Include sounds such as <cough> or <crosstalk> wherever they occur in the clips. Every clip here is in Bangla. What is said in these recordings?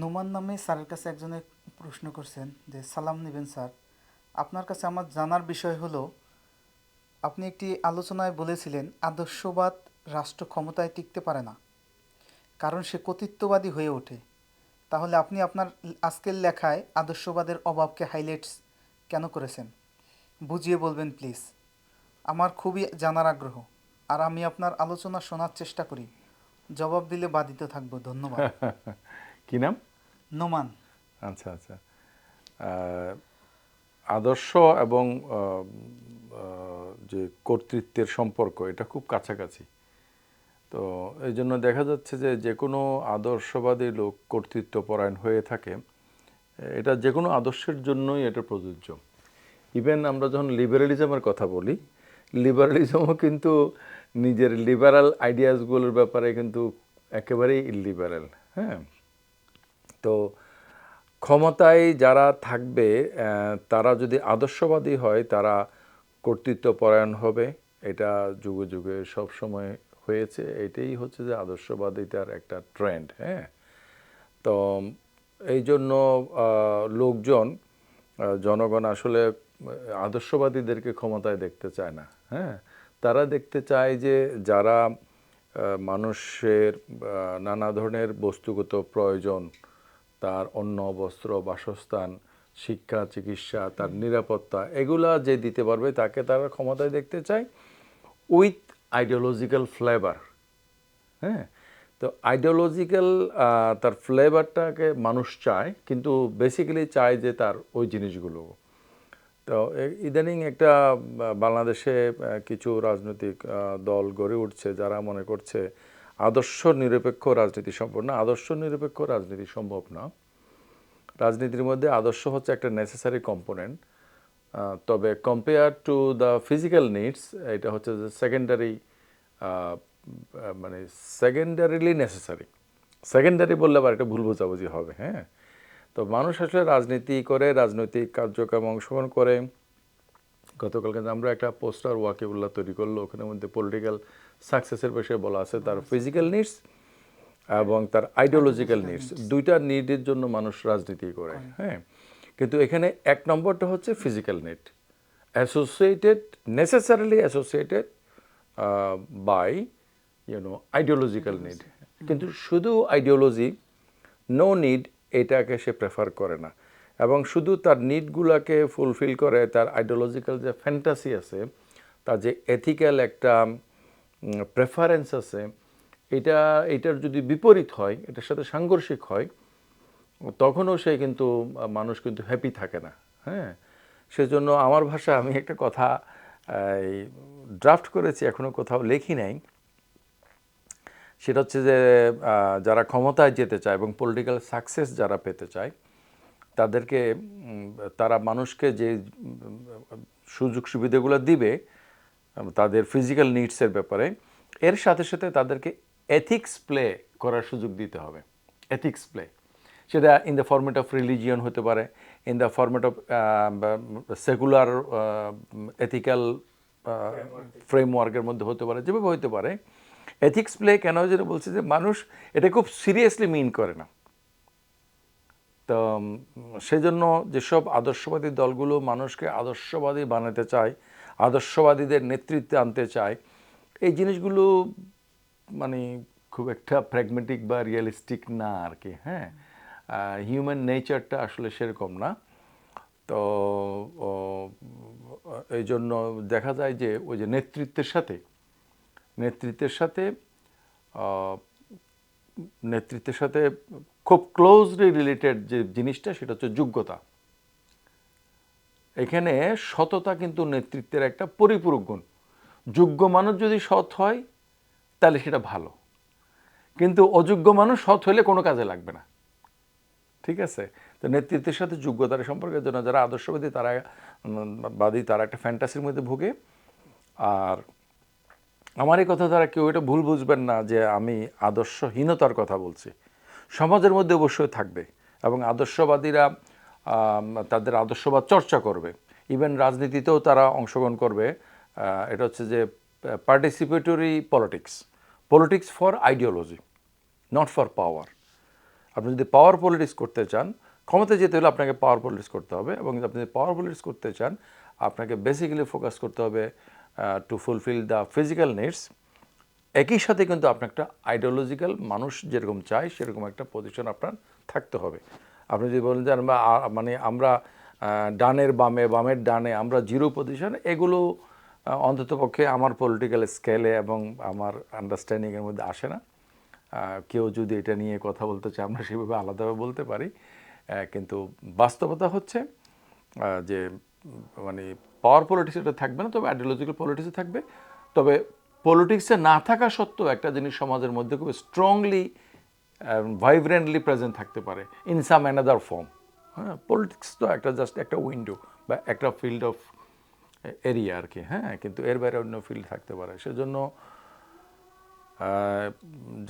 নোমান নামে স্যারের কাছে একজনে প্রশ্ন করছেন যে, সালাম নেবেন স্যার। আপনার কাছে আমার জানার বিষয় হলো, আপনি একটি আলোচনায় বলেছিলেন, আদর্শবাদ রাষ্ট্র ক্ষমতায় টিকতে পারে না, কারণ সে কর্তৃত্ববাদী হয়ে ওঠে। তাহলে আপনি আপনার আজকের লেখায় আদর্শবাদের অভাবকে হাইলাইটস কেন করেছেন? বুঝিয়ে বলবেন প্লিজ আমার খুবই জানার আগ্রহ, আর আমি আপনার আলোচনা শোনার চেষ্টা করি। জবাব দিলে বাধিত থাকব, ধন্যবাদ। <laughs> কি নাম? নোমান। আচ্ছা আচ্ছা। আদর্শ এবং যে কর্তৃত্বের সম্পর্ক এটা খুব কাছাকাছি। তো এই জন্য দেখা যাচ্ছে যে যে কোনো আদর্শবাদী লোক কর্তৃত্বপরায়ণ হয়ে থাকে এটা যে কোনো আদর্শের জন্যই এটা প্রযোজ্য। ইভেন আমরা যখন লিবারালিজমের কথা বলি লিবারেলিজমও কিন্তু নিজের লিবারাল আইডিয়াসগুলোর ব্যাপারে কিন্তু একেবারেই ইলিবারাল হ্যাঁ? তো ক্ষমতায় যারা থাকবে তারা যদি আদর্শবাদী হয়, তারা কর্তৃত্বপরায়ণ হবে। এটা যুগে যুগে সব সময় হয়েছে। এটাই হচ্ছে যে আদর্শবাদিতার একটা ট্রেন্ড হ্যাঁ? তো এই জন্য লোকজন জনগণ আসলে আদর্শবাদীদেরকে ক্ষমতায় দেখতে চায় না হ্যাঁ? তারা দেখতে চায় যে যারা মানুষের নানা ধরনের বস্তুগত প্রয়োজন তার অন্ন, বস্ত্র, বাসস্থান, শিক্ষা, চিকিৎসা, তার নিরাপত্তা, এগুলা যে দিতে পারবে তাকে তারা ক্ষমতায় দেখতে চায় উইথ আইডিওলজিক্যাল ফ্লেভার। হ্যাঁ? তো আইডিওলজিক্যাল তার ফ্লেভারটাকে মানুষ চায়, কিন্তু বেসিক্যালি চায় যে তার ওই জিনিসগুলো। তো ইদানিং একটা বাংলাদেশে কিছু রাজনৈতিক দল গড়ে উঠছে যারা মনে করছে আদর্শ নিরপেক্ষ রাজনীতি সম্ভব না আদর্শ নিরপেক্ষ রাজনীতি সম্ভব না। রাজনীতির মধ্যে আদর্শ হচ্ছে একটা নেসেসারি কম্পোনেন্ট তবে compare to the physical needs এটা হচ্ছে যে সেকেন্ডারি মানে সেকেন্ডারিলি নেসেসারি সেকেন্ডারি বললে আবার একটা ভুল বোঝাবুঝি হবে হ্যাঁ? তো মানুষ আসলে রাজনীতি করে, রাজনৈতিক কার্যক্রমে অংশগ্রহণ করে। গতকালকে আমরা একটা পোস্টার ওয়াকিবুল্লাহ তৈরি করল, ওখানের মধ্যে পলিটিক্যাল সাকসেসের বিষয়ে বলা আছে তার ফিজিক্যাল নিডস এবং তার আইডিওলজিক্যাল নিডস দুইটা নিডের জন্য মানুষ রাজনীতি করে হ্যাঁ? কিন্তু এখানে এক নম্বরটা হচ্ছে physical need associated necessarily associated by you know ideological need কিন্তু শুধু আইডিওলজি নো নিড এটাকে সে প্রেফার করে না। এবং শুধু তার নিডগুলোকে ফুলফিল করে তার আইডিওলজিক্যাল যে ফ্যান্টাসি আছে তার যে এথিক্যাল একটা প্রেফারেন্স আছে, এটা, এটার যদি বিপরীত হয়, এটার সাথে সাংঘর্ষিক হয়, তখনও সে কিন্তু মানুষ কিন্তু হ্যাপি থাকে না হ্যাঁ? সেজন্য আমার ভাষা আমি একটা কথা ড্রাফট করেছি এখনও কোথাও লেখি নাই। সেটা হচ্ছে যে যারা ক্ষমতায় যেতে চায় এবং পলিটিক্যাল সাকসেস যারা পেতে চায়, তাদেরকে তারা মানুষকে যে সুযোগ সুবিধাগুলো দিবে তাদের ফিজিক্যাল নিডসের ব্যাপারে, এর সাথে সাথে তাদেরকে এথিক্স প্লে করার সুযোগ দিতে হবে। এথিক্স প্লে সেটা in the format of religion হতে পারে in the format of secular ethical ফ্রেমওয়ার্কের মধ্যে হতে পারে, যেভাবে হতে পারে। এথিক্স প্লে কেন যেটা বলছে যে মানুষ এটা খুব সিরিয়াসলি মিন করে না। তো সেজন্য যেসব আদর্শবাদী দলগুলো মানুষকে আদর্শবাদী বানাতে চায় আদর্শবাদীদের নেতৃত্বে আনতে চায়। এই জিনিসগুলো মানে খুব একটা প্র্যাগমেটিক বা রিয়েলিস্টিক না আর কি হ্যাঁ হিউম্যান নেচারটা আসলে সেরকম না। তো এই জন্য দেখা যায় যে ওই যে নেতৃত্বের সাথে নেতৃত্বের সাথে নেতৃত্বের সাথে খুব ক্লোজলি রিলেটেড যে জিনিসটা সেটা হচ্ছে যোগ্যতা। এখানে সততা কিন্তু নেতৃত্বের একটা পরিপূরক গুণ। যোগ্য মানুষ যদি সৎ হয়, তাহলে সেটা ভালো। কিন্তু অযোগ্য মানুষ সৎ হলে কোনো কাজে লাগবে না। ঠিক আছে? তো নেতৃত্বের সাথে যোগ্যতার সম্পর্কের জন্য যারা আদর্শবাদী, তারা বাদী, তারা একটা ফ্যান্টাসির মধ্যে ভোগে। আর আমার এই কথা তারা কেউ এটা ভুল বুঝবেন না যে আমি আদর্শহীনতার কথা বলছি। সমাজের মধ্যে অবশ্যই থাকবে এবং আদর্শবাদীরা তাদের আদর্শবাদ চর্চা করবে। ইভেন রাজনীতিতেও তারা অংশগ্রহণ করবে। এটা হচ্ছে যে participatory politics politics for ideology not for power আপনি যদি পাওয়ার পলিটিক্স করতে চান, ক্ষমতায় যেতে হলে আপনাকে পাওয়ার পলিটিক্স করতে হবে এবং আপনি যদি পাওয়ার পলিটিক্স করতে চান, আপনাকে বেসিক্যালি ফোকাস করতে হবে to fulfil the physical needs একই সাথে কিন্তু আপনার একটা আইডিওলজিক্যাল মানুষ যেরকম চায়, সেরকম একটা পজিশন আপনার থাকতে হবে। আপনি যদি বলেন যে মানে আমরা ডানের বামে, বামের ডানে আমরা জিরো পজিশন এগুলো অন্ততপক্ষে আমার পলিটিক্যাল স্কেলে এবং আমার আন্ডারস্ট্যান্ডিংয়ের মধ্যে আসে না। কেউ যদি এটা নিয়ে কথা বলতে চায়, আমরা সেভাবে আলাদাভাবে বলতে পারি। কিন্তু বাস্তবতা হচ্ছে যে মানে পাওয়ার পলিটিক্স এটা থাকবে না, তবে আইডিওলজিক্যাল পলিটিক্সে থাকবে। তবে পলিটিক্সে না থাকা সত্ত্বেও একটা জিনিস সমাজের মধ্যে খুব স্ট্রংলি ভাইব্রেন্টলি প্রেজেন্ট থাকতে পারে ইন সাম অ্যানাদার ফর্ম হ্যাঁ পলিটিক্স তো একটা জাস্ট একটা উইন্ডো বা একটা ফিল্ড অফ এরিয়া আর কি হ্যাঁ কিন্তু এর বাইরে অন্য ফিল্ড থাকতে পারে। সেজন্য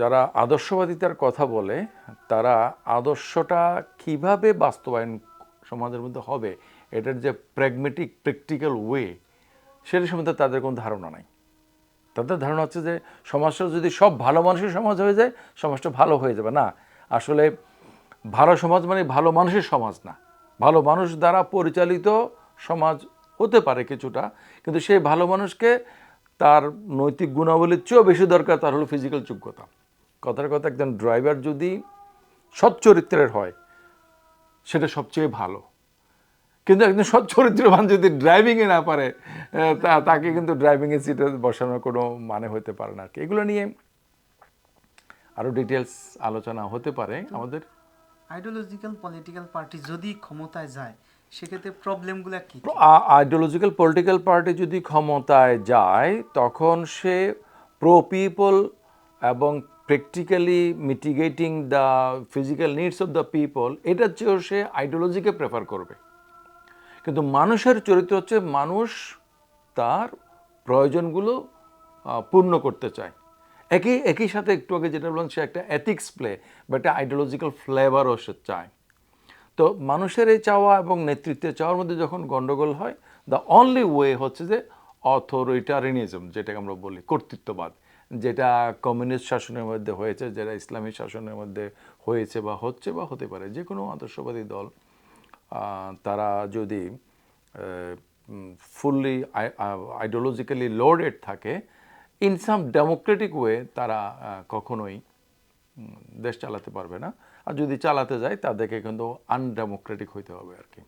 যারা আদর্শবাদিতার কথা বলে, তারা আদর্শটা কীভাবে বাস্তবায়ন সমাজের মধ্যে হবে, এটার যে প্র্যাগমেটিক প্র্যাকটিক্যাল ওয়ে সেটা সম্বন্ধে তাদের কোনো ধারণা নাই। তাদের ধারণা হচ্ছে যে সমাজটা যদি সব ভালো মানুষের সমাজ হয়ে যায়, সমাজটা ভালো হয়ে যাবে। না, আসলে ভালো সমাজ মানে ভালো মানুষের সমাজ না। ভালো মানুষ দ্বারা পরিচালিত সমাজ হতে পারে কিছুটা, কিন্তু সেই ভালো মানুষকে তার নৈতিক গুণাবলীর চেয়েও বেশি দরকার, তার হলো ফিজিক্যাল যোগ্যতা। কথার কথা, একজন ড্রাইভার যদি সৎ চরিত্রের হয়, সেটা সবচেয়ে ভালো। কিন্তু একজন সৎ চরিত্রবান যদি ড্রাইভিংয়ে না পারে তা- তাকে কিন্তু ড্রাইভিংয়ের সিটে বসানোর কোনো মানে হতে পারে না আর কি। এগুলো নিয়ে আরও ডিটেলস আলোচনা হতে পারে আমাদের। আইডিওলজিক্যাল পলিটিক্যাল পার্টি যদি ক্ষমতায় যায় সেক্ষেত্রে প্রবলেমগুলো কি? কি? আইডিওলজিক্যাল পলিটিক্যাল পার্টি যদি ক্ষমতায় যায় তখন সে প্রো পিপল এবং practically mitigating the physical needs of the people এটার চেয়েও সে আইডিওলজিকে প্রেফার করবে। কিন্তু মানুষের চরিত্র হচ্ছে মানুষ তার প্রয়োজনগুলো পূর্ণ করতে চায়। একই একই সাথে একটু আগে যেটা বললাম, সে একটা এথিক্স প্লে বা একটা আইডিওলজিক্যাল ফ্লেভারও সে চায়। তো মানুষের এই চাওয়া এবং নেতৃত্বে চাওয়ার মধ্যে যখন গন্ডগোল হয় দ্য অনলি ওয়ে হচ্ছে যে অথরিটারিনিজম যেটাকে আমরা বলি, কর্তৃত্ববাদ, যেটা কমিউনিস্ট শাসনের মধ্যে হয়েছে, যেটা ইসলামী শাসনের মধ্যে হয়েছে বা হচ্ছে বা হতে পারে যে কোনো আদর্শবাদী দল। তারা যদি ফুললি আইডিওলজিক্যালি লোডেড থাকে ইন সাম ডেমোক্রেটিক ওয়ে তারা কখনোই দেশ চালাতে পারবে না। আর যদি চালাতে যায়, তাদেরকে কিন্তু আনডেমোক্রেটিক হইতে হবে আর কি।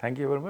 Thank you very much